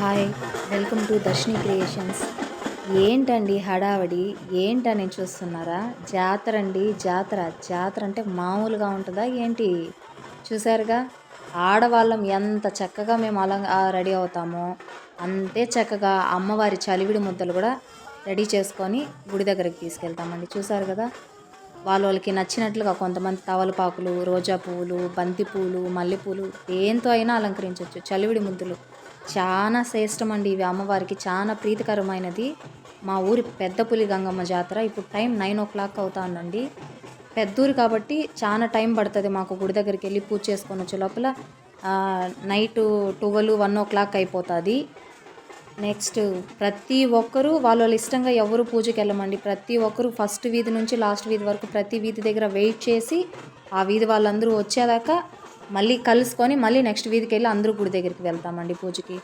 Hi welcome to Darshini creations. ఏంటండి హడావడి? ఏంటని చూస్తున్నారా? జాతర అండి జాతర. జాతర అంటే మామూలుగా ఉంటుందా ఏంటి? చూసారుగా ఆడవాళ్ళం ఎంత చక్కగా మేము అలం రెడీ అవుతామో అంతే చక్కగా అమ్మవారి చలివిడి ముద్దలు కూడా రెడీ చేసుకొని గుడి దగ్గరికి తీసుకెళ్తామండి. చూసారు కదా? వాళ్ళ వాళ్ళకి నచ్చినట్లుగా కొంతమంది తవలపాకులు రోజా పువ్వులు బంతి పువ్వులు మల్లెపూలు దేంతో అయినా అలంకరించవచ్చు చలివిడి ముద్దులు. చాలా శ్రేష్టం అండి ఇవి అమ్మవారికి. చాలా ప్రీతికరమైనది. మా ఊరి పెద్దపులి గంగమ్మ జాతర. ఇప్పుడు టైం నైన్ ఓ క్లాక్ అవుతానండి పెద్దూరు కాబట్టి చాలా టైం పడుతుంది మాకు గుడి దగ్గరికి వెళ్ళి పూజ చేసుకొని వచ్చే లోపల. Night twelve one o'clock అయిపోతుంది. నెక్స్ట్ ప్రతి ఒక్కరూ వాళ్ళ వాళ్ళ ఇష్టంగా ఎవరు పూజకి వెళ్ళమండి. ప్రతి ఒక్కరు ఫస్ట్ వీధి నుంచి లాస్ట్ వీధి వరకు ప్రతి వీధి దగ్గర వెయిట్ చేసి ఆ వీధి వాళ్ళందరూ వచ్చేదాకా మళ్ళీ కలుసుకొని మళ్ళీ నెక్స్ట్ వీధికి వెళ్ళి అందరూ గుడి దగ్గరికి వెళ్తామండి పూజకి.